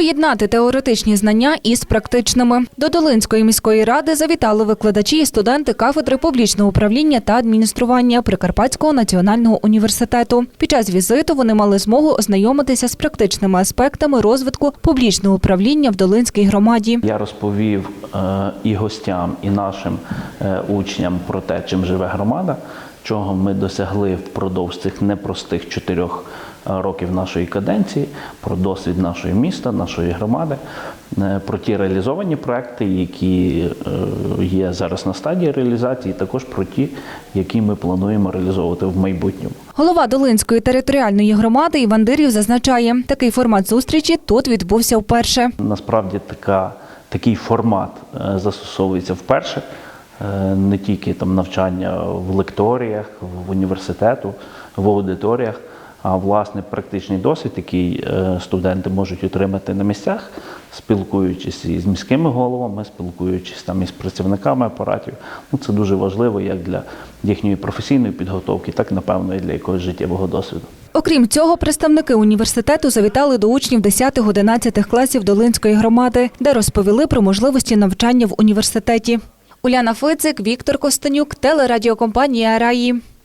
Поєднати теоретичні знання із практичними. До Долинської міської ради завітали викладачі і студенти кафедри публічного управління та адміністрування Прикарпатського національного університету. Під час візиту вони мали змогу ознайомитися з практичними аспектами розвитку публічного управління в Долинській громаді. Я розповів е, і гостям, і нашим е, учням про те, чим живе громада, чого ми досягли впродовж цих непростих чотирьох е, років нашої каденції, про досвід нашого міста, нашої громади, е, про ті реалізовані проекти, які е, є зараз на стадії реалізації, і також про ті, які ми плануємо реалізовувати в майбутньому. Голова Долинської територіальної громади Іван Дирів зазначає, такий формат зустрічі тут відбувся вперше. Насправді така, такий формат застосовується вперше. Е, Не тільки там навчання в лекторіях, в університету, в аудиторіях, а власне практичний досвід, який е, студенти можуть отримати на місцях, спілкуючись із міськими головами, спілкуючись там із працівниками апаратів. Ну, це дуже важливо як для їхньої професійної підготовки, так напевно і для якогось життєвого досвіду. Окрім цього, представники університету завітали до учнів 10-11 класів Долинської громади, де розповіли про можливості навчання в університеті. Уляна Фицик, Віктор Костенюк, телерадіокомпанія Раї.